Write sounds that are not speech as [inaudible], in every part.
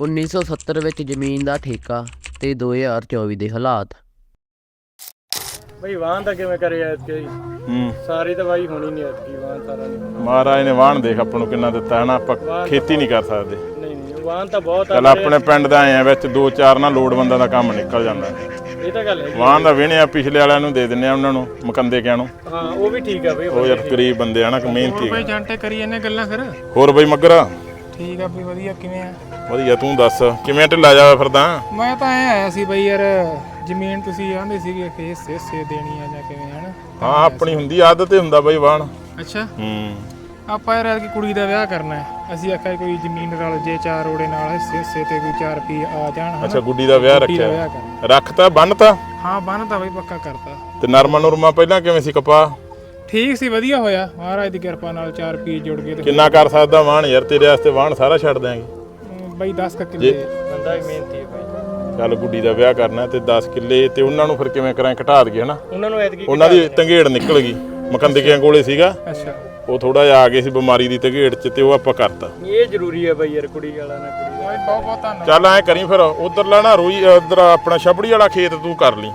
1970 ਵਿੱਚ ਜ਼ਮੀਨ ਦਾ ਠੇਕਾ ਤੇ 2024 ਦੇ ਹਾਲਾਤ। ਬਈ ਵਾਹਨ ਤਾਂ ਕਿਵੇਂ ਕਰੇ ਐਤਕੀ ਹੂੰ। ਸਾਰੀ ਤਾਂ ਬਾਈ ਹੋਣੀ ਨਹੀਂ ਐਤਕੀ ਵਾਹਨ ਸਾਰਾ ਨਹੀਂ ਮਹਾਰਾਜ ਨੇ ਵਾਹਣ ਦੇਖ ਆਪਾਂ ਨੂੰ ਕਿੰਨਾ ਦਿੱਤਾ ਹੈ ਨਾ ਆਪਾਂ ਖੇਤੀ ਨਹੀਂ ਕਰ ਸਕਦੇ। ਨਹੀਂ ਨਹੀਂ ਵਾਹਨ ਤਾਂ ਬਹੁਤ ਆ ਚੱਲ ਆਪਣੇ ਪਿੰਡ ਦਾ ਆਏ ਆ ਵਿੱਚ ਦੋ ਚਾਰ ਨਾ ਲੋੜਵੰਦਾਂ ਦਾ ਕੰਮ ਨਿਕਲ ਜਾਂਦਾ। ਇਹ ਤਾਂ ਗੱਲ ਹੈ ਵਾਹਣ ਦਾ ਵਿਹਣੇ ਆ ਪਿਛਲੇ ਵਾਲਿਆਂ ਨੂੰ ਦੇ ਦਿੰਨੇ ਆ ਉਹਨਾਂ ਨੂੰ ਮਕੰਦੇ ਕਿਆਂ ਨੂੰ। ਹਾਂ ਉਹ ਵੀ ਠੀਕ ਆ ਬਈ ਉਹ ਯਾਰ ਗਰੀਬ ਬੰਦੇ ਆ ਨਾ ਕਿ ਮਿਹਨਤੀ ਬਈ ਜੰਟੇ ਕਰੀ ਇਹਨੇ ਗੱਲਾਂ ਫਿਰ। ਹੋਰ ਬਈ ਮੱਗਰ। ਠੀਕ ਆ ਬਈ ਵਧੀਆ ਕਿਵੇਂ ਆ? ਵਧੀਆ ਤੂੰ ਦੱਸ ਕਿਵੇਂ ਢਿੱਲਾ ਜਾਵੇ ਫਿਰਦਾ? ਮੈਂ ਤਾਂ ਐ ਆਇਆ ਸੀ ਬਈ ਯਾਰ ਜ਼ਮੀਨ ਤੁਸੀਂ ਆਂਦੇ ਸੀਗੇ ਕਿ ਹਿੱਸੇ ਹਿੱਸੇ ਦੇਣੀ ਆ ਜਾਂ ਕਿਵੇਂ ਹਨਾ? ਹਾਂ ਆਪਣੀ ਹੁੰਦੀ ਆਦਤ ਹੀ ਹੁੰਦਾ ਬਈ ਵਾਹਣ। ਅੱਛਾ। ਹੂੰ। ਆਪਾਂ ਯਾਰ ਕਿ ਕੁੜੀ ਦਾ ਵਿਆਹ ਕਰਨਾ ਹੈ। ਅਸੀਂ ਆਖਿਆ ਕੋਈ ਜ਼ਮੀਨ ਰਲ ਜੇ ਚਾਰ ਓੜੇ ਨਾਲ ਹਿੱਸੇ ਹਿੱਸੇ ਤੇ ਕੋਈ 4 ਰੁਪਏ ਆ ਜਾਣ ਅੱਛਾ ਗੁੱਡੀ ਦਾ ਵਿਆਹ ਕੁੜੀ ਦਾ ਵਿਆਹ ਰੱਖਿਆ ਰੱਖਤਾ ਬੰਨਤਾ? ਹਾਂ ਬੰਨਤਾ ਬਈ ਪੱਕਾ ਕਰਤਾ। ਤੇ ਨਰਮਾ ਨੁਰਮਾ ਪਹਿਲਾਂ ਕਿਵੇਂ ਸੀ ਕਪਾ ਠੀਕ ਸੀ ਵਧੀਆ ਹੋਇਆ। ਮਹਾਰਾਜ ਦੀ ਕਿਰਪਾ ਨਾਲ 4 ਰੁਪਏ ਜੁੜ ਗਏ ਤੇ ਕਿੰਨਾ ਕਰ ਸਕਦਾ ਵਾਹਣ ਯਾਰ? ਤੇਰੇ ਵਾਸਤੇ ਵਾਹਣ ਸਾਰਾ ਛੱਡ ਦਿਆਂਗੇ। ਅਮ, ਬਈ 10 ਕ ਕਿੱਲੇ ਬੰਦਾ ਵੀ ਮਿਹਨਤੀ ਹੈ ਬਾਈ ਚੱਲ ਗੁੱਡੀ ਦਾ ਵਿਆਹ ਕਰਨਾ ਤੇ 10 ਕਿੱਲੇ ਤੇ ਉਹਨਾਂ ਨੂੰ ਫਿਰ ਕਿਵੇਂ ਕਰਾਂ? ਘਟਾ ਦਈਏ ਹਨਾ? ਉਹਨਾਂ ਨੂੰ ਐਤਕੀ ਉਹਨਾਂ ਦੀ ਤੰਗੇੜ ਨਿਕਲ ਗਈ। ਮਕੰਦਕਿਆਂ ਕੋਲੇ ਸੀਗਾ। ਅੱਛਾ। ਉਹ ਥੋੜਾ ਜਿਹਾ ਆ ਗਏ ਸੀ ਬਿਮਾਰੀ ਦੀ ਤੰਗੇੜ ਚ ਤੇ ਉਹ ਆਪਾਂ ਕਰਤਾ। ਇਹ ਜ਼ਰੂਰੀ ਹੈ ਬਾਈ ਯਾਰ ਕੁੜੀ ਵਾਲਾ ਨਾ ਕੁੜੀ ਬਹੁਤ ਬਹੁਤ ਧੰਨਵਾਦ। ਚੱਲ ਐ ਕਰੀ ਫਿਰ ਉਧਰ ਨਾ ਰੋਈ ਉਧਰ ਆਪਣਾ ਛਬੜੀ ਵਾਲਾ ਖੇਤ ਤੂੰ ਕਰ ਲਈ।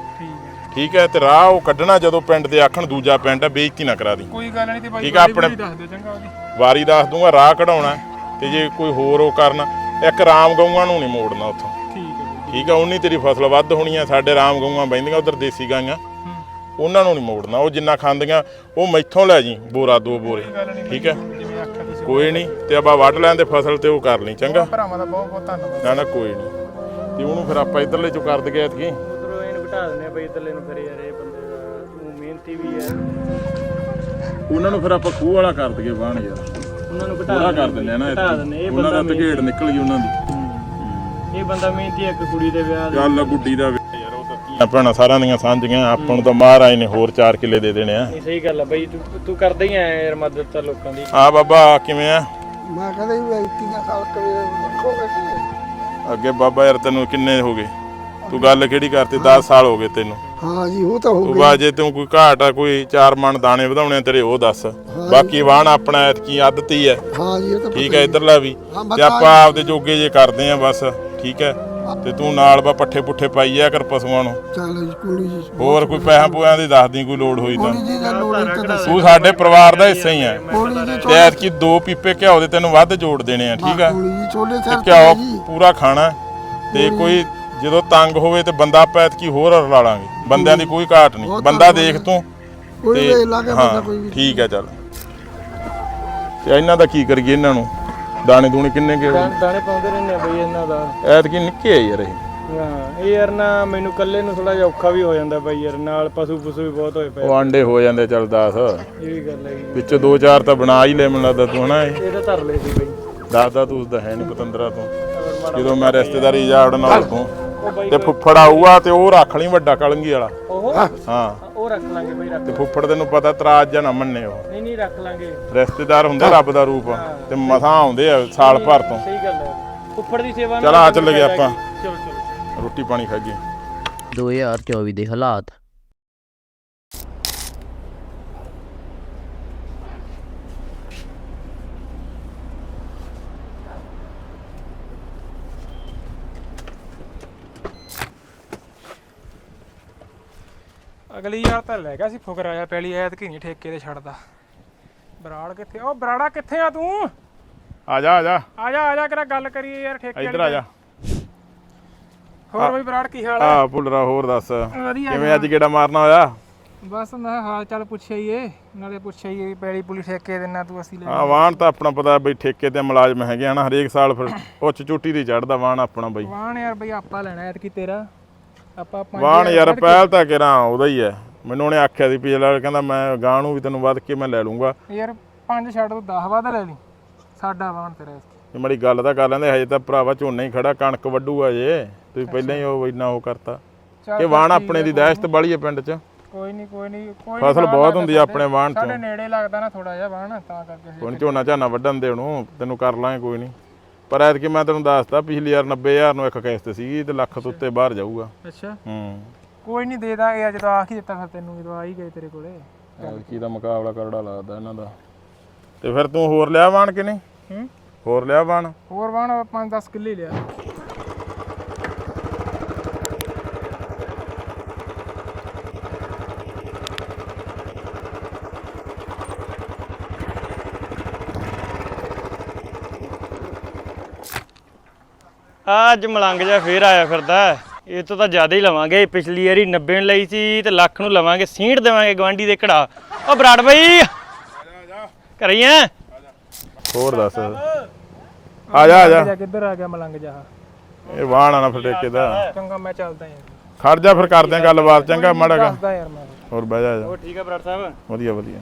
ਠੀਕ ਹੈ ਤੇ ਰਾਹ ਉਹ ਕੱਢਣਾ ਜਦੋਂ ਪਿੰਡ ਦੇ ਆਖਣ ਦੂਜਾ ਪਿੰਡ ਹੈ ਬੇਇੱਜ਼ਤੀ ਨਾ ਕਰਾ ਦੀ ਕੋਈ ਗੱਲ ਨਹੀਂ ਤੇ ਬਾਈ ਠੀਕ ਆ, ਵਾਰੀ ਆਪਣੇ- ਵਾਰੀ ਦੱਸ ਦਿਓ ਚੰਗਾ ਉਹਦੀ। ਵਾਰੀ ਦੱਸ ਦੂੰਗਾ ਰਾਹ ਕਢਾਉਣਾ ਤੇ ਜੇ ਕੋਈ ਹੋਰ ਉਹ ਕਰਨਾ ਇੱਕ ਰਾਮ ਗਊਆਂ ਨੂੰ ਨਹੀਂ ਮੋੜਨਾ ਉੱਥੋਂ। ਠੀਕ ਹੈ ਬਈ। ਠੀਕ ਆ ਉਨੀ ਤੇਰੀ ਫਸਲ ਵੱਧ ਹੋਣੀ ਆ ਸਾਡੇ ਰਾਮ ਗਊਆਂ ਬੈਂਦੀਆਂ ਉਧਰ ਦੇਸੀ ਗਾਈਆਂ। ਹੂੰ। ਉਹਨਾਂ ਨੂੰ ਨਹੀਂ ਮੋੜਨਾ ਉਹ ਜਿੰਨਾ ਖਾਂਦੀਆਂ ਉਹ ਮੈਥੋਂ ਲੈ ਜੀ ਬੋਰਾ ਦੋ ਬੋਰੇ। ਠੀਕ ਹੈ? ਜਿਵੇਂ ਆਖਿਆ ਤੁਸੀਂ। ਕੋਈ ਨਹੀਂ ਤੇ ਆਪਾਂ ਵੱਢ ਲੈਣ ਦੇ ਫਸਲ ਤੇ ਉਹ ਕਰ ਲਈ ਚੰਗਾ? ਭਰਾਵਾਂ ਦਾ ਬਹੁਤ ਬਹੁਤ ਧੰਨਵਾਦ। ਨਾ ਨਾ ਕੋਈ ਨਹੀਂ। ਤੇ ਉਹਨੂੰ ਫਿਰ ਆਪਾਂ ਇਧਰਲੇ ਚੋਂ ਕਰ ਦਗੇ ਐਤਕੀ। ਘਟਾ ਦਿੰਦੇ ਆ ਬਈ ਇਧਰਲੇ ਨੂੰ ਫਿਰ ਯਾਰ ਇਹ ਬੰਦੇ ਦਾ ਤੂੰ ਮਿਹਨਤੀ ਵੀ ਹੈ ਉਹਨਾਂ ਨੂੰ ਫਿਰ ਆਪਾਂ ਖੂਹ ਵਾਲਾ ਕਰ ਦਗੇ ਬਾਣ ਯਾਰ। ਉਹਨਾਂ ਨੂੰ ਘਟਾ ਪੂਰਾ ਕਰ ਦਿੰਦੇ ਆ ਨਾ ਘਟਾ ਦਿੰਦੇ ਐਤਕੀ ਇਹ ਉਹਨਾਂ ਬੰਦਾ ਦਾ ਤਗੇੜ ਨਿਕਲ ਗਈ ਉਹਨਾਂ ਦੀ। ਇਹ ਬੰਦਾ ਮਿਹਨਤੀ ਇੱਕ ਕੁੜੀ ਦੇ ਵਿਆਹ ਦੇ। ਚੱਲ ਗੁੱਡੀ ਦਾ ਵਿਆਹ ਯਾਰ ਉਹ ਤਾਂ ਧੀਆਂ ਭੈਣਾਂ ਸਾਰਿਆਂ ਦੀਆਂ ਸਾਂਝੀਆਂ ਆਪਾਂ ਨੂੰ ਤਾਂ ਮਹਾਰਾਜ ਨੇ ਹੋਰ 4 ਕਿੱਲੇ ਦੇ ਦੇਣੇ ਆ। ਸਹੀ ਗੱਲ ਆ ਬਈ ਤੂੰ ਤੂੰ ਕਰਦਾ ਹੀ ਆਇਆ ਯਾਰ ਮਦਦ ਤਾਂ ਲੋਕਾਂ ਦੀ। ਆ ਬਾਬਾ ਕਿਵੇਂ ਆ? ਮੈਂ ਕਹਿੰਦਾ ਵੀ ਇਤਨਾ ਸਾਲ ਕਰੇ ਰੱਖੋਗੇ ਅੱਗੇ ਬਾਬਾ ਯਾਰ ਤੈਨੂੰ ਕਿੰਨੇ ਹੋ ਗਏ? ਤੂੰ ਗੱਲ ਕਿਹੜੀ ਕਰਤੀ? 10 ਸਾਲ ਹੋ ਗਏ ਤੈਨੂੰ। ਹਾਂ ਜੀ ਉਹ ਤਾਂ ਹੋ ਤੂੰ ਗਈ। ਬਾ ਜੇ ਤੂੰ ਕੋਈ ਘਾਟ ਆ ਕੋਈ ਚਾਰ ਮਣ ਦਾਣੇ ਵਧਾਉਣੇ ਆ ਤੇਰੇ ਉਹ ਦੱਸ। ਬਾਕੀ ਵਾਹਣ ਆਪਣਾ ਐਤਕੀ ਆਦਤ ਹੀ ਹੈ ਹਾਂ ਜੀ ਇਹ ਤਾਂ ਠੀਕ ਹੈ ਇਧਰਲਾ ਵੀ। ਹਾਂ, ਤੇ ਆਪਾਂ ਆਪਦੇ ਜੋਗੇ ਜੇ ਕਰਦੇ ਆ ਬਸ ਠੀਕ ਹੈ ਤੇ ਤੂੰ ਨਾਲ ਬਾ ਪੱਠੇ ਪੁੱਠੇ ਪਾਈ ਆ ਕਰ ਪਸ਼ੂਆਂ ਨੂੰ। ਚੱਲ ਜੀ ਕੁੜੀ ਜੀ। ਹੋਰ ਕੋਈ ਪੈਸਾ ਪੂਆਂ ਦੀ ਦੱਸ ਦੀ ਕੋਈ ਲੋੜ ਹੋਈ ਤਾਂ। ਕੁੜੀ ਜੀ ਦਾ ਲੋੜ ਹੈ ਤਾਂ ਦੱਸ। ਤੂੰ ਸਾਡੇ ਪਰਿਵਾਰ ਦਾ ਹਿੱਸਾ ਹੀ ਹੈ ਜੀ ਤੇ ਐਤਕੀ ਦੋ ਪੀਪੇ ਘਿਓ ਦੇ ਤੈਨੂੰ ਵੱਧ ਜੋੜ ਦੇਣੇ ਆ ਠੀਕ ਆ ਕੁੜੀ ਜੀ ਛੋਲੇ ਸਿਰ ਤੇ ਘਿਓ ਜੀ। ਪੂਰਾ ਖਾਣਾ। ਤੇ ਕੋਈ ਜਦੋਂ ਤੰਗ ਹੋਵੇ ਤੇ ਬੰਦਾ ਆਪਾਂ ਐਤਕੀ ਹੋਰ ਰਲਾ ਲਾਂਗੇ। ਬੰਦਿਆਂ ਦੀ ਕੋਈ ਘਾਟ ਨਹੀਂ। ਬੰਦਾ ਦੇਖ ਤੂੰ ਕੋਈ ਤੇ ਵੇਖ ਲਾਗੇ ਬੰਦਾ ਕੋਈ ਵੀ। ਠੀਕ ਹੈ ਚੱਲ। ਤੇ ਇਹਨਾਂ ਦਾ ਕੀ ਕਰੀਏ ਇਹਨਾਂ ਨੂੰ? ਦਾਣੇ ਦੂਣੇ ਕਿੰਨੇ ਕੇ ਦਾਣੇ ਦਾਣੇ ਪਾਉਂਦੇ ਰਹਿੰਦੇ ਆ ਬਈ ਇਹਨਾਂ ਦਾ। ਐਤਕੀ ਨਿੱਕੇ ਆ ਯਾਰ ਇਹ। ਹਾਂ ਇਹ ਯਾਰ ਨਾ ਮੈਨੂੰ ਇਕੱਲੇ ਨੂੰ ਥੋੜਾ ਜਿਹਾ ਔਖਾ ਵੀ ਹੋ ਜਾਂਦਾ ਬਈ ਯਾਰ ਨਾਲ ਪਸ਼ੂ ਪਸ਼ੂ ਵੀ ਬਹੁਤ ਹੋਏ ਪਏ ਉਹ ਆਂਡੇ ਹੋ ਜਾਂਦੇ ਚੱਲ 10 ਇਹ ਵੀ ਗੱਲ ਹੈਗੀ। ਵਿੱਚੋਂ ਦੋ ਚਾਰ ਤਾਂ ਬਣਾ ਹੀ ਲੈ ਮੈਨੂੰ ਲੱਗਦਾ ਤੂੰ ਹਨਾ ਇਹ? ਇਹ ਤਾਂ ਧਰ ਲਏ ਸੀ ਬਈ। ਦਾਦਾ ਤੂੰ ਉਸਦਾ ਹੈ ਨਹੀਂ ਪਤੰਦਰਾ ਤੂੰ। ਜਦੋਂ ਮੈਂ ਰਿਸ਼ਤੇਦਾਰੀ ਜਾ ਵੜਨਾ ਤੂੰ। ਤੇ ਫੁੱਫੜ ਆਊਗਾ ਤੇ ਉਹ ਰੱਖ ਲਈ ਵੱਡਾ ਕਲੰਗੀ ਵਾਲਾ। ਉਹ? ਹਾਂ। ਉਹ ਰੱਖ ਲਾਂਗੇ ਬਈ ਰੱਖ ਤੇ ਫੁੱਫੜ ਤੈਨੂੰ ਪਤਾ ਤਰਾਜ ਜਾਂ ਨਾ ਮੰਨੇ ਉਹ। ਨਹੀਂ ਨਹੀਂ ਰੱਖ ਲਾਂਗੇ। ਰਿਸ਼ਤੇਦਾਰ ਹੁੰਦੇ ਰੱਬ ਦਾ ਰੂਪ ਤੇ ਮਸਾਂ ਆਉਂਦੇ ਆ ਸਾਲ ਭਰ ਤੋਂ। ਸਹੀ ਗੱਲ ਹੈ। ਉੱਪਰ ਦੀ ਸੇਵਾ ਚੱਲ ਆ ਚੱਲ ਗਏ ਆਪਾਂ। ਚਲੋ ਚਲੋ। ਰੋਟੀ ਪਾਣੀ ਖਾਈਏ। 2024 ਦੇ ਹਾਲਾਤ। ਅਗਲੀ ਯਾਰ ਤਾਂ ਲੈ ਗਿਆ ਸੀ ਫੁਕਰ ਆਇਆ ਪਹਿਲੀ ਐਤ ਕੀ ਨਹੀਂ ਠੇਕੇ ਤੇ ਛੱਡਦਾ। ਬਰਾੜ ਕਿੱਥੇ ਉਹ ਬਰਾੜਾ ਕਿੱਥੇ ਆ ਤੂੰ? ਆ ਜਾ ਆ ਜਾ। ਆ ਜਾ ਆ ਜਾ ਕਰਾ ਗੱਲ ਕਰੀਏ ਯਾਰ ਠੇਕੇ ਇੱਧਰ ਵਾਲੀ ਆ ਜਾ ਹੋਰ ਬਈ ਬਰਾੜ ਕੀ ਹਾਲ ਆ? ਆ ਭੁੱਲਰਾ ਹੋਰ ਦੱਸ। ਵਧੀਆ ਕਿਵੇਂ ਅੱਜ ਗੇੜਾ ਮਾਰਨਾ ਹੋਇਆ? ਬਸ ਮੈਂ ਹਾਲ ਚਾਲ ਪੁੱਛਿਆ ਹੀ ਏ। ਨਾਲੇ ਪੁੱਛਿਆ ਹੀ ਪੈਲੀ ਪੁਲੀ ਠੇਕੇ ਦੇਣਾ ਤੂੰ ਅਸੀਂ ਲੈ ਆ ਵਾਹਣ ਤਾਂ ਆਪਣਾ ਪਤਾ ਬਈ ਠੇਕੇ ਤੇ ਮੁਲਾਜ਼ਮ ਹੈਗੇ ਆ ਨਾ ਹਰੇਕ ਸਾਲ ਫਿਰ [coughs] ਉੱਚ ਚੋਟੀ ਤੇ ਚੜਦਾ ਵਾਹਣ ਆਪਣਾ ਬਈ। ਵਾਹਣ ਯਾਰ ਬਈ ਆਪਾਂ ਲੈਣਾ ਐਤ ਕੀ ਤੇਰਾ। ਆਪਾਂ ਪੰਜ ਹਜ਼ਾਰ ਯਾਰ ਵੱਧ ਕੇ- ਪਹਿਲ ਤਾਂ ਕਿਰਾਂ ਉਹਦਾ ਹੀ ਹੈ। ਮੈਨੂੰ ਉਹਨੇ ਆਖਿਆ ਸੀ ਪਿਛਲਾ ਵਾਰ ਕਹਿੰਦਾ ਮੈਂ ਗਾਂ ਨੂੰ ਵੀ ਤੈਨੂੰ ਵੱਧ ਕੇ ਮੈਂ ਲੈ ਲੂੰਗਾ। ਯਾਰ ਪੰਜ ਛੱਡ ਤੂੰ 10 ਵੱਧ ਲੈ ਲਈ। ਸਾਡਾ ਵਾਹਣ ਤੇਰਾ ਇਸ ਇਹ ਮੜੀ ਗੱਲ ਤਾਂ ਕਰ ਲੈਂਦੇ ਹਜੇ ਤਾਂ ਭਰਾਵਾ ਝੋਨਾ ਹੀ ਖੜਾ ਕਣਕ ਵੱਢੂਗਾ ਜੇ। ਤੁਸੀਂ ਪਹਿਲਾਂ ਹੀ ਉਹ ਇੰਨਾ ਉਹ ਕਰਤਾ। ਚੱਲ ਕਿ ਵਾਹਣ ਆਪਣੇ ਦੀ ਦਹਿਸ਼ਤ ਬਾਲੀ ਹੈ ਪਿੰਡ 'ਚ। ਕੋਈ ਨਹੀਂ ਕੋਈ ਨਹੀਂ ਕੋਈ ਨੀ, ਫਸਲ ਵਾਹਣ ਬਹੁਤ ਲੱਗਦਾ ਹੁੰਦੀ ਆ ਸਾਡੇ- ਆਪਣੇ ਵਾਹਣ 'ਚ। ਸਾਡੇ ਨੇੜੇ ਲੱਗਦਾ ਨਾ ਥੋੜਾ ਜਿਹਾ ਵਾਹਣ ਤਾਂ ਕਰਕੇ ਅਸੀਂ- ਨੀ ਝੋਨਾ ਝਾਨਾ ਵੱਢਣ ਦੇ ਉਹਨੂੰ ਤੈਨੂੰ ਕਰ ਲਾਂਗੇ ਕੋਈ ਨਹੀਂ ਪਰ ਐਤਕੀ ਮੈਂ ਤੈਨੂੰ ਦੱਸਤਾ ਪਿਛਲੀ ਵਾਰ 90000 ਨੂੰ ਇੱਕ ਕਿਸ਼ਤ ਸੀਗੀ ਤੇ ਲੱਖ ਤੋਂ ਉੱਤੇ ਬਾਹਰ ਜਾਊਗਾ। ਅੱਛਾ। ਹੂੰ। ਕੋਈ ਨਹੀਂ ਦੇ ਦਾਂਗੇ ਅੱਜ ਤਾਂ ਆਖ ਹੀ ਦਿੱਤਾ ਫਿਰ ਤੈਨੂੰ ਜਦੋਂ ਆ ਹੀ ਗਏ ਤੇਰੇ ਕੋਲੇ। ਐਤਕੀ ਦਾ ਮੁਕਾਬਲਾ ਕਰੜਾ ਲੱਗਦਾ ਇਹਨਾਂ ਦਾ। ਤੇ ਫਿਰ ਤੂੰ ਹੋਰ ਲਿਆ ਵਾਣ ਕਿ ਨਹੀਂ? ਹੂੰ। ਹੋਰ ਲਿਆ ਬਾਣ ਹੋਰ ਵਾਣ 5-10 ਕਿੱਲੇ ਲਿਆ। ਆ ਅੱਜ ਮਲੰਗ ਜਾ ਫੇਰ ਆਇਆ ਫਿਰਦਾ। ਇਹ ਤੋਂ ਤਾਂ ਜ਼ਿਆਦਾ ਹੀ ਲਵਾਂਗੇ। ਪਿਛਲੀ ਵਾਰੀ 90 ਨੂੰ ਲਈ ਸੀ ਤੇ ਲੱਖ ਨੂੰ ਲਵਾਂਗੇ। ਸੀਂਟ ਦੇਵਾਂਗੇ ਗਵਾਂਢੀ ਦੇ ਘੜਾ। ਓ ਬਰਾੜ ਬਈ! ਘਰੇ ਆ ਹੋਰ ਦੱਸ। ਆ ਜਾ ਆ ਜਾ ਕਿੱਧਰ ਆ ਗਿਆ ਮਲੰਗ ਜਾ ਇਹ ਆ ਨਾ ਫਿਰ ਠੇਕੇ ਦਾ। ਚੰਗਾ ਮੈਂ ਚੱਲਦਾ ਯਾਰ। ਖੜ ਜਾ ਫਿਰ ਕਰਦੇ ਆ ਗੱਲਬਾਤ। ਚੰਗਾ ਮਾੜਾ ਗਾ ਦੱਸਦਾ ਯਾਰ ਮੈਂ ਹੋਰ ਬਹਿ ਜਾ ਉਹ ਠੀਕ ਆ ਬਰਾੜ ਸਾਹਿਬ? ਵਧੀਆ ਵਧੀਆ।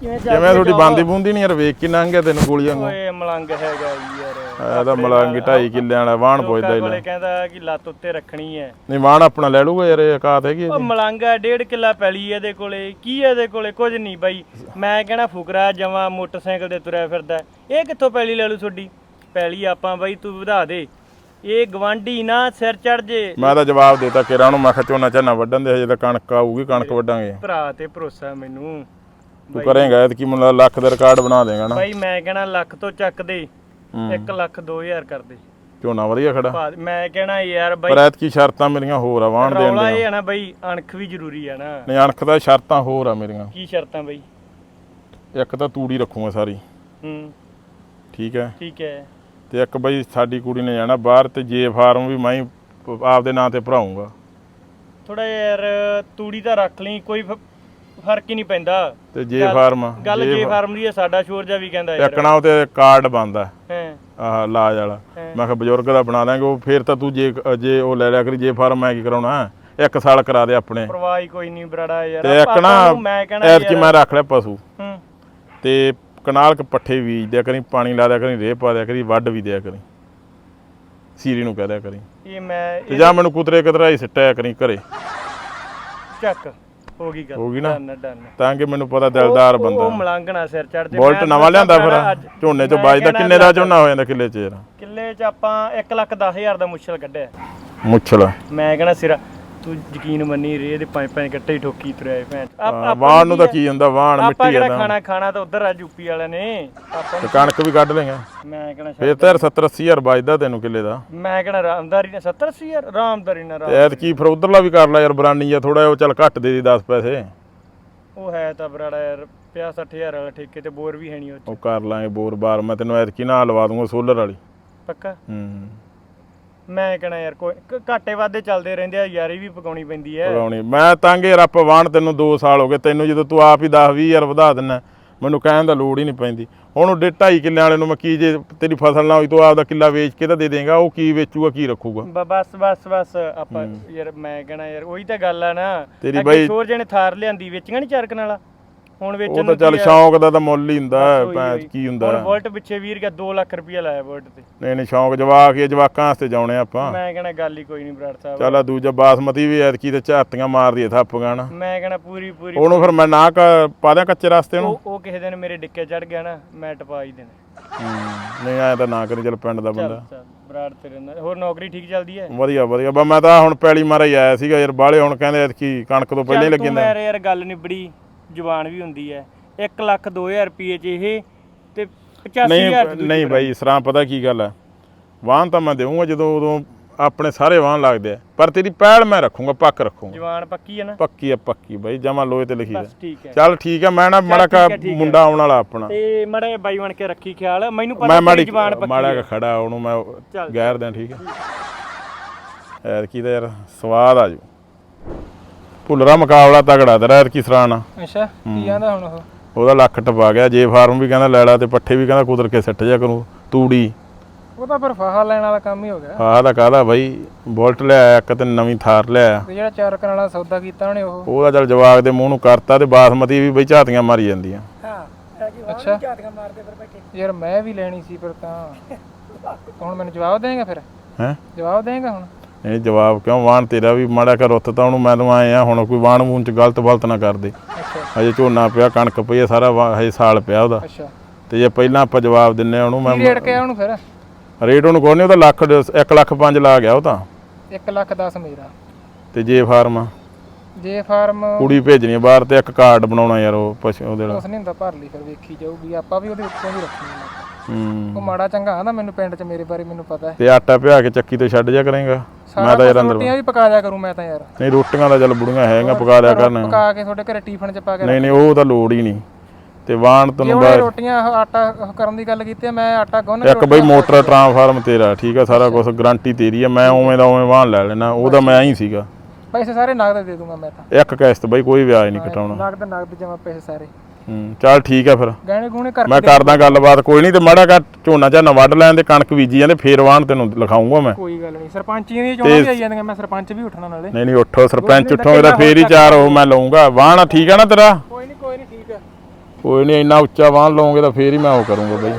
ਕਿਵੇਂ ਤੁਹਾਡੀ ਬੰਦੀ ਬੁੰਦੀ ਨਹੀਂ ਯਾਰ? ਵੇਖ ਕੇ ਲੰਘ ਗਿਆ ਤੈਨੂੰ ਗੋਲੀਆਂ ਨੂੰ। ਓਏ ਮਲੰਗ ਹੈਗਾ ਯਾਰ। ਤਾਂ ਮਲਾਂਗੀ ਢਾਈ ਕਿੱਲਿਆਂ ਵਾਲਾ ਵਾਹਣ ਪੁੱਜਦਾ ਹੀ ਲੋਕਾਂ ਕੋਲੇ ਲੈ। ਕਹਿੰਦਾ ਕਿ ਲੱਤ ਉੱਤੇ ਰੱਖਣੀ ਹੈ। ਨਹੀਂ ਵਾਹਣ ਆਪਣਾ ਲੈ ਲੂਗਾ ਯਾਰ ਇਹ ਔਕਾਤ ਹੈਗੀ ਉਹ ਇਹਦੀ। ਮਲੰਗਾ ਡੇਢ ਕਿੱਲਾ ਪੈਲੀ ਇਹਦੇ ਕੋਲੇ ਕੀ ਇਹਦੇ ਕੋਲੇ? ਕੁਝ ਨਹੀਂ ਬਾਈ। ਮੈਂ ਕਹਿਣਾ ਫੁਕਰਾ ਜਮਾ ਮੋਟਰਸਾਈਕਲ ਤੇ ਤੁਰਿਆ ਫਿਰਦਾ। ਇਹ ਕਿੱਥੋਂ ਪੈਲੀ ਲੈ ਲੂ ਤੁਹਾਡੀ? ਪੈਲੀ ਆਪਾਂ ਬਾਈ ਤੂੰ ਵਧਾ ਦੇ। ਇਹ ਗਵਾਂਢੀ ਨਾ ਸਿਰ ਚੜ ਜੇ। ਮੈਂ ਤਾਂ ਜਵਾਬ ਦੇਤਾ ਕਿਰਾਂ ਨੂੰ ਮੈਂ ਕਿਹਾ ਝੋਨਾ ਝਾਨਾ ਵੱਢਣ ਦੇ ਹਜੇ ਤਾਂ ਕਣਕ ਆਊਗੀ ਕਣਕ ਵੱਢਾਂਗੇ। ਭਰਾ ਤੇ ਭਰੋਸਾ ਮੈਨੂੰ। ਤੂੰ ਕਰੇਂਗਾ ਐਤਕੀ ਮੈਨੂੰ ਲੱਗਦਾ ਲੱਖ ਦਾ ਰਿਕਾਰਡ ਬਣਾ ਦੇਗਾ ਨਾ। ਬਾਈ ਮੈਂ ਕਹਿਣਾ ਲੱਖ ਤੋਂ ਚੱਕ ਦੇ। ਹੂੰ। 1 ਲੱਖ 2000 ਕਰ ਦੇ ਝੋਨਾ ਵਧੀਆ ਖੜਾ। ਭਾ- ਮੈਂ ਕਹਿਣਾ ਯਾਰ ਪਰ ਬਾਈ ਐਤਕੀ ਸ਼ਰਤਾਂ ਮੇਰੀਆਂ ਹੋਰ ਆ ਵਾਹਣ ਦੇਣ ਰੌਲਾ ਦੀਆਂ। ਇਹ ਆ ਨਾ ਬਾਈ ਅਣਖ ਵੀ ਜ਼ਰੂਰੀ ਆ ਨਾ। ਨਹੀਂ ਅਣਖ ਦਾ ਸ਼ਰਤਾਂ ਹੋਰ ਆ ਮੇਰੀਆਂ। ਕੀ ਸ਼ਰਤਾਂ ਬਾਈ? ਇੱਕ ਤਾਂ ਤੂੜੀ ਰੱਖੂਗਾ ਸਾਰੀ। ਹੂੰ। ਠੀਕ ਹੈ। ਠੀਕ ਹੈ। ਤੇ ਇੱਕ ਬਈ ਸਾਡੀ ਕੁੜੀ ਨੇ ਜਾਣਾ ਬਾਹਰ ਤੇ ਜੇ ਫਾਰਮ ਵੀ ਮੈਂ ਹੀ ਆਪਦੇ ਨਾਂ ਤੇ ਭਰਾਉਂਗਾ। ਥੋੜਾ ਯਾਰ ਤੂੜੀ ਤਾਂ ਰੱਖ ਲਈ ਕੋਈ ਫ- ਫ਼ਰਕ ਹੀ ਨਹੀਂ ਪੈਂਦਾ। ਤੇ ਜੇ ਗੱਲ- ਫਾਰਮ ਗੱਲ ਜੇ ਫਾਰਮ ਦੀ ਹੈ ਸਾਡਾ ਸ਼ੋਰ ਜਾ ਵੀ ਕਹਿੰਦਾ ਯਾਰ। ਇੱਕਣਾ ਉਤੇ ਕਾਰਡ ਬੰਦਾ ਹੈ। ਆਹ ਲਾਜ ਵਾਲਾ। ਹਾਂ। ਮੈਂ ਕਿਹਾ ਬਜ਼ੁਰਗ ਦਾ ਬਣਾ ਦਾਂਗੇ ਉਹ ਫੇਰ ਤਾਂ ਤੂੰ ਜੇ ਜੇ ਉਹ ਲੈ ਲਿਆ ਕਰੀ ਜੇ ਫਾਰਮ ਮੈਂ ਕੀ ਕਰਾਉਣਾ? ਇੱਕ ਸਾਲ ਕਰਾ ਦੇ ਆਪਣੇ। ਪਰਵਾਹ ਹੀ ਕੋਈ ਨਹੀਂ ਬਰਾੜਾ ਯਾਰ। ਤੇ ਇੱਕ ਆਪਾਂ ਨਾ ਕਹਿਣਾ ਐਤਕੀ ਮੈਂ ਰੱਖ ਲਿਆ ਪਸ਼ੂ। ਹੂੰ। ਤੇ ਕਨਾਲ ਕ ਪੱਠੇ ਬੀਜ ਦਿਆ ਕਰੀ ਪਾਣੀ ਲਾ ਦਿਆ ਕਰੀ ਰੇਹ ਪਾ ਦਿਆ ਕਰੀ ਵੱਢ ਵੀ ਦਿਆ ਕਰੀ। ਸੀਰੀ ਨੂੰ ਕਹਿ ਦਿਆ ਕਰੀ। ਇਹ ਮੈਂ ਤੇ ਜਾਂ ਮੈਨੂੰ ਕੁਤਰੇ ਕਤਰਾਈ ਸਿੱਟਿਆ ਕਰੀ ਘਰੇ। ਚੱਕ। ਹੋ ਗਈ ਗੱਲ। ਹੋ ਗਈ ਨਾ? Done done. ਤਾਂ ਕਿ ਮੈਨੂੰ ਪਤਾ ਦਿਲਦਾਰ ਉਹ ਬੰਦਾ ਮਲੰਗਣਾ ਸਿਰ ਚੜਦੇ ਬੋਲਟ ਨਵਾਂ ਲਿਆਂਦਾ ਫਿਰ। ਝੋਨੇ ਚ ਬਾਜਦਾ ਕਿੰਨੇ ਦਾ ਝੋਨਾ ਹੋ ਜਾਂਦਾ ਕਿੱਲੇ ਚ ਯਾਰ? ਕਿੱਲੇ ਚ ਆਪਾਂ 1 ਲੱਖ 10 ਹਜ਼ਾਰ ਦਾ ਮੁਸ਼ਕਲ ਕੱਢਿਆ। ਮੁੱਛਲ। ਮੈਂ ਕਹਿਣਾ ਸਿਰਾ ਤੂੰ ਯਕੀਨ ਮੰਨੀ ਰੇ ਦੇ ਪੰਜ ਪੰਜ ਕੱਟੇ ਹੀ ਠੋਕੀ ਤੁਰਿਆ ਭੈਣ। ਆਪ- ਆਪਾਂ ਵਾਹਣ ਨੂੰ ਤਾਂ ਕੀ ਹੁੰਦਾ ਆਪਾਂ ਮਿੱਟੀ ਆ ਤਾਂ। ਖਾਣਾ ਖਾਣਾ ਤਾਂ ਉਧਰ ਆ ਯੂਪੀ ਵਾਲਿਆਂ ਨੇ। ਆਪਾਂ ਤੇ ਕਣਕ ਵੀ ਕੱਢ ਲੇਗਾ ਮੈਂ ਕਹਿਣਾ ਫੇਰ ਤਾਂ ਯਾਰ 70 80 ਹਜ਼ਾਰ ਬਾਜਦਾ ਤੈਨੂੰ ਕਿੱਲੇ ਦਾ। ਮੈਂ ਕਹਿਣਾ ਰਾਮਦਾਰੀ ਨਾਲ 70 80 ਹਜ਼ਾਰ ਰਾਮਦਾਰੀ ਨਾਲ ਰਾਮ- ਐਤ ਕੀ ਫਿਰ ਉਧਰਲਾ ਵੀ ਕਰ ਲੈ ਯਾਰ ਬਰਾਨੀ ਜਾਂ ਥੋੜਾ ਉਹ ਚੱਲ ਘੱਟ ਦੇ ਦੀ 10 ਪੈਸੇ। ਉਹ ਹੈ ਤਾਂ ਬਰਾੜਾ ਯਾਰ 50 60 ਹਜ਼ਾਰ ਵਾਲਾ ਠੇਕੇ ਤੇ ਬੋਰ ਵੀ ਹੈ ਨਹੀਂ ਉਹ। ਉਹ ਕਰ ਲਾਂਗੇ ਬੋਰ ਬਾਰ ਮੈਂ ਤੈਨੂੰ ਐਤ ਕੀ ਨਾ ਲਵਾ ਦੂੰਗਾ ਸੋਲਰ ਵਾਲੀ। ਪੱਕਾ? ਹੂੰ। ਮੈਂ ਕਹਿਣਾ ਯਾਰ ਕੋਈ ਘਾਟੇ ਵਾਧੇ ਚੱਲਦੇ ਰਹਿੰਦੇ ਆ ਯਾਰੀ ਵੀ ਪਕਾਉਣੀ ਪੈਂਦੀ ਹੈ। ਪਗਾਉਣੀ ਮੈਂ ਤਾਂਗੇ ਰੱਪ ਵਾਣ ਤੈਨੂੰ 2 ਸਾਲ ਹੋ ਗਏ ਤੈਨੂੰ ਜਦੋਂ ਤੂੰ ਆਪ ਹੀ 10 20 ਹਜ਼ਾਰ ਵਧਾ ਦਿੰਨਾ ਮੈਨੂੰ ਕਹਿਣ ਦਾ ਲੋੜ ਹੀ ਨਹੀਂ ਪੈਂਦੀ। ਹੁਣ ਉਹ ਡੇ ਢਾਈ ਕਿੱਲੇ ਵਾਲੇ ਨੂੰ ਮੈਂ ਕੀ ਜੇ ਤੇਰੀ ਫਸਲ ਨਾ ਹੋਈ ਤੂੰ ਆਪਦਾ ਕਿੱਲਾ ਵੇਚ ਕੇ ਤਾਂ ਦੇ ਦੇਂਗਾ ਉਹ ਕੀ ਵੇਚੂਗਾ ਕੀ ਰੱਖੂਗਾ? ਬ- ਬਸ ਬਸ ਬਸ ਆਪਾਂ ਯਾਰ ਮੈਂ ਕਹਿਣਾ ਯਾਰ ਉਹੀ ਤਾਂ ਗੱਲ ਆ ਨਾ। ਤੇਰੀ ਅੱਗੇ ਬਾਈ- ਸ਼ੋਰ ਜਿਹਨੇ ਥਾਰ ਲਿਆਂਦੀ ਵੇਚੀਆਂ ਨਹੀਂ ਚਾਰਕਣ ਵਾਲਾ ਹੁਣ ਵੇਚਣ ਉਹ ਤਾਂ ਨੂੰ ਚੱਲ ਕੀ ਆ? ਸ਼ੌਂਕ ਦਾ ਤਾਂ ਮੁੱਲ ਹੀ ਹੁੰਦਾ ਹੈ, ਉਹੀ- ਭੈਣ ਉਹੀ। ਕੀ ਹੁੰਦਾ? ਹੁਣ। ਵੋਲਟ ਪਿੱਛੇ ਵੀਰ ਗਿਆ 2 ਲੱਖ ਰੁਪਇਆ ਲਾਇਆ ਵੋਲਟ ਤੇ। ਨਹੀਂ ਨਹੀਂ ਸ਼ੌਂਕ ਜਵਾਕ ਹੀ ਆ, ਜਵਾਕਾਂ ਵਾਸਤੇ ਜਾਉਣੇ ਆਪਾਂ। ਮੈਂ ਕਹਿਣਾ ਗੱਲ ਹੀ ਕੋਈ ਨਹੀਂ ਬਰਾੜ ਸਾਹਿਬ। ਚੱਲ ਆ ਦੂਜਾ ਬਾਸਮਤੀ ਵੀ ਐਤਕੀ ਤੇ ਝਾਤੀਆਂ ਮਾਰਦੀ ਐ ਥੱਪਗਾਂ ਨਾ ਮੈਂ ਕਹਿਣਾ ਪੂਰੀ ਪੂਰੀ ਉਹਨੂੰ ਫਿਰ ਮੈਂ ਨਾ ਕ- ਪਾ ਦਿਆਂ ਕੱਚੇ ਰਸਤੇ ਨੂੰ। ਉਹ ਉਹ ਕਿਸੇ ਦਿਨ ਮੇਰੇ ਡਿੱਕੇ ਚੜ ਗਿਆ ਨਾ ਮੈਂ ਟਪਾ ਹੀ ਦੇਣਾ। ਨਹੀਂ ਆਇਆ ਤਾਂ ਨਾ ਕਰੀ ਚੱਲ ਪਿੰਡ ਦਾ ਚੱਲ ਬੰਦਾ। ਚੱਲ ਬਰਾੜ ਤੇਰੇ ਨਾਲ। ਹੋਰ ਨੌਕਰੀ ਠੀਕ ਚੱਲਦੀ ਹੈ? ਵਧੀਆ ਵਧੀਆ। ਬਾ ਮੈਂ ਤਾਂ ਹੁਣ ਪੈਲੀ ਮਾਰਾ ਹੀ ਆਇਆ ਸੀਗਾ ਯਾਰ ਬਾਹਲੇ ਹੁਣ ਕਹਿੰਦੇ ਐਤਕੀ ਕਣਕ ਤੋਂ ਪਹਿਲਾਂ ਹੀ ਚੱਲ ਲੱਗੀ ਤੂੰ ਜਾਂਦਾ। ਮੇਰੇ ਯਾਰ ਗੱਲ ਨਿਬੜੀ। ਜ਼ੁਬਾਨ ਵੀ ਹੁੰਦੀ ਹੈ। 1 ਲੱਖ 2000 ਰੁਪਏ ਚ ਇਹ ਤੇ 85000 ਚ ਨਹੀਂ ਨਹੀਂ ਬਾਈ ਸਰਾਂ ਪਤਾ ਕੀ ਗੱਲ ਹੈ। ਵਾਹਨ ਤਾਂ ਮੈਂ ਦੇਵਾਂਗਾ ਜਦੋਂ ਉਦੋਂ ਆਪਣੇ ਸਾਰੇ ਵਾਹਨ ਲੱਗਦੇ ਆ। ਪਰ ਤੇਰੀ ਪਹਿਲ ਮੈਂ ਰੱਖੂੰਗਾ ਪੱਕ ਰੱਖੂੰਗਾ। ਜ਼ੁਬਾਨ ਪੱਕੀ ਹੈ ਨਾ? ਪੱਕੀ ਆ ਪੱਕੀ ਬਾਈ ਜਮਾ ਲੋਹੇ ਤੇ ਲਿਖੀ ਦਾ ਬਸ ਠੀਕ ਹੈ। ਚੱਲ ਠੀਕ ਆ ਮੈਂ ਨਾ ਮਾੜਾ ਕਾ। ਮੁੰਡਾ ਆਉਣ ਵਾਲਾ ਆਪਣਾ। ਤੇ ਮੜੇ ਬਾਈ ਬਣ ਕੇ ਰੱਖੀ ਖਿਆਲ। ਮੈਨੂੰ ਪਤਾ ਤੇਰੀ ਜ਼ੁਬਾਨ ਪੱਕੀ ਮਾੜਾ ਕੁ ਖੜਾ ਉਹਨੂੰ ਮੈਂ। ਗੈਰ ਦਿਆਂ ਠੀਕ ਹੈ। ਐਰ ਕੀ ਦਾ ਯਾਰ ਸਵਾਦ ਆ ਜੂ। ਭੁੱਲਰਾ ਮੁਕਾਬਲਾ ਤਗੜਾ ਤੇਰਾ ਕੀ ਸਰਾਣਾ। ਅੱਛਾ ਕੀ ਆਂਦਾ ਹੁਣ ਉਹ? ਉਹਦਾ ਲੱਖ ਟਪਾ ਗਿਆ ਜੇ ਫਾਰਮ ਵੀ ਕਹਿੰਦਾ ਲੈ ਲਾ ਤੇ ਪੱਠੇ ਵੀ ਕਹਿੰਦਾ ਕੁਦਰ ਕੇ ਸਿੱਟ ਜਾ ਕਰੂ ਤੂੜੀ। ਉਹ ਤਾਂ ਫਿਰ ਫਾਹਾ ਲੈਣ ਵਾਲਾ ਕੰਮ ਹੀ ਹੋ ਗਿਆ। ਆਹ ਦਾ ਕਾਹਦਾ ਬਾਈ ਬੁਲਟ ਲਿਆਇਆ ਇੱਕ ਤੇ ਨਵੀਂ ਥਾਰ ਲਿਆਇਆ। ਤੇ ਜਿਹੜਾ ਚਾਰਕਣ ਵਾਲਾ ਸੌਦਾ ਕੀਤਾ ਉਹਨੇ ਉਹ? ਉਹਦਾ ਚੱਲ ਜਵਾਕ ਦੇ ਮੂੰਹ ਨੂੰ ਕਰਤਾ ਤੇ ਬਾਸਮਤੀ ਵੀ ਬਈ ਝਾਤੀਆਂ ਮਾਰੀ ਜਾਂਦੀਆਂ। ਅੱਛਾ। ਯਾਰ ਮੈਂ ਵੀ ਲੈਣੀ ਸੀ ਫਿਰ ਤਾਂ। ਹੁਣ ਮੈਨੂੰ ਜਵਾਬ ਦੇਂਗਾ ਫਿਰ? ਹੈ? ਜਵਾਬ ਦੇਂਗਾ ਹੁਣ? ਇਹ ਜਵਾਬ ਕਿਉਂ? ਵਾਣ ਤੇਰਾ ਵੀ ਮਾੜਾ ਕਰ ਰੁੱਤ ਤਾਂ ਉਹਨੂੰ ਮੈਂ ਆਏ ਆ ਹੁਣ ਕੋਈ ਵਾਣ ਵੂਣ ਚ ਗਲਤ ਬਲਤ ਨਾ ਕਰਦੇ ਅੱਛਾ। ਹਜੇ ਝੋਨਾ ਪਿਆ ਕਣਕ ਪਈ ਆ ਸਾਰਾ ਵਾ- ਹਜੇ ਸਾਲ ਪਿਆ ਉਹਦਾ। ਅੱਛਾ। ਤੇ ਜੇ ਪਹਿਲਾਂ ਆਪਾਂ ਜਵਾਬ ਦਿੰਨੇ ਆ ਉਹਨੂੰ ਮੈਂ ਰੇਟ ਕਿਹਾ ਉਹਨੂੰ ਫਿਰ? ਰੇਟ ਉਹਨੂੰ ਕੋਈ ਨਹੀਂ ਉਹਦਾ ਲੱਖ 1 ਲੱਖ 5 ਲਾ ਗਿਆ ਉਹ ਤਾਂ। 1 ਲੱਖ 10 ਮੇਰਾ। ਤੇ ਜੇ ਫਾਰਮ ਜੇ ਫਾਰਮ ਕੁੜੀ ਭੇਜਣੀ ਆ ਬਾਹਰ ਤੇ ਇੱਕ ਕਾਰਡ ਬਣਾਉਣਾ ਯਾਰ ਉਹ ਪਸ਼ੂ ਉਹਦੇ ਨਾਲ। ਕੁਛ ਨਹੀਂ ਹੁੰਦਾ ਭਰ ਲਈ ਫਿਰ ਵੇਖੀ ਜਾਊਗੀ। ਆਪਾਂ ਵੀ ਉਹਦੇ ਉੱਤੋਂ ਹੀ ਰੱਖਣੀ ਆ। ਹੂੰ। ਉਹ ਮਾੜਾ ਚੰਗਾ ਆਂਦਾ ਮੈਨੂੰ ਪਿੰਡ 'ਚ ਮੇਰੇ ਬਾਰੇ ਮੈਨੂੰ ਪਤਾ ਹੈ। ਤੇ ਆਟਾ ਪਿਆ ਕੇ ਚੱਕੀ ਤੇ ਛੱਡ ਜਾ ਕਰੇਗਾ। ਮੈਂ ਤਾਂ ਯਾਰ ਅੰਦਰ ਰੋਟੀਆਂ ਵੀ ਪਕਾ ਦਿਆ ਕਰੂੰ ਮੈਂ ਤਾਂ ਯਾਰ। ਨਹੀਂ ਰੋਟੀਆਂ ਦਾ ਚੱਲ ਬੁੜੀਆਂ ਹੈਗੀਆਂ ਪਕਾ ਲਿਆ ਕਰਨ। ਪਕਾ ਕੇ ਤੁਹਾਡੇ ਘਰੇ ਟੀਫਨ 'ਚ ਪਾ ਕੇ ਨਹੀਂ ਨਹੀਂ ਉਹ ਤਾਂ ਲੋੜ ਹੀ ਨਹੀਂ। ਤੇ ਵਾਣ ਉਹਨੇ ਬਾਅਦ ਰੋਟੀਆਂ ਆਟਾ ਕਰਨ ਦੀ ਗੱਲ ਕੀਤੀ ਮੈਂ ਆਟਾ ਗੁੰਨ ਕੇ ਇੱਕ ਬਈ ਮੋਟਰ ਟ੍ਰਾਂਸਫਾਰਮ ਤੇਰਾ ਠੀਕ ਆ ਸਾਰਾ ਕੁਝ ਗਾਰੰਟੀ ਤੇਰੀ ਆ ਮੈਂ ਉਵੇਂ ਦਾ ਉਵੇਂ ਵਾਹਨ ਲੈ ਲੈਣਾ ਉਹਦਾ ਮੈਂ ਹੀ ਸੀਗਾ। ਪੈਸੇ ਸਾਰੇ ਨਗਦ ਦੇ ਦੂੰਗਾ ਮੈਂ ਤਾਂ। ਇੱਕ ਕਿਸ਼ਤ ਬਈ ਕੋਈ ਵਿਆਜ ਨਹੀਂ ਕਟਾਉਣਾ। ਨਗਦ ਨਗਦ ਜਮਾ ਪੈਸੇ ਸਾਰੇ। ਹੂੰ ਚੱਲ ਠੀਕ ਆ ਫਿਰ। ਗਹਿਣੇ ਗੁਣੇ ਕਰਕੇ ਮੈਂ ਕਰਦਾ ਗੱਲਬਾਤ ਕੋਈ ਨਹੀਂ ਤੇ ਮਾੜਾ ਕਾ ਝੋਨਾ ਝਾਨਾ ਵੱਢ ਲੈਣ ਤੇ ਕਣਕ ਬੀਜੀ ਜਾਂਦੇ ਫੇਰ ਵਾਹਨ ਤੈਨੂੰ ਲਿਖਾਉਂਗਾ ਮੈਂ। ਕੋਈ ਗੱਲ ਨਹੀਂ ਸਰਪੰਚੀਆਂ ਦੀਆਂ ਚੋਣਾਂ ਵੀ ਆਈ ਜਾਂਦੀਆਂ ਮੈਂ ਸਰਪੰਚ ਵੀ ਉੱਠਣਾ ਨਾਲੇ। ਨਹੀਂ ਨਹੀਂ ਉੱਠੋ ਸਰਪੰਚ ਉੱਠੋ ਇਹਦਾ ਫੇਰ ਹੀ ਚਾਰ ਉਹ ਮੈਂ ਲਊਂਗਾ। ਵਾਹਨ ਠੀਕ ਆ ਨਾ ਤੇਰਾ? ਕੋਈ ਨਹੀਂ ਕੋਈ ਨਹੀਂ ਠੀਕ ਹੈ ਕੋਈ ਨਹੀਂ ਇੰਨਾ ਉੱਚਾ ਵਾਹਨ ਲਓਗੇ ਤਾਂ ਫੇਰ ਹੀ ਮੈਂ ਉਹ ਕਰੂੰਗਾ ਬਈ।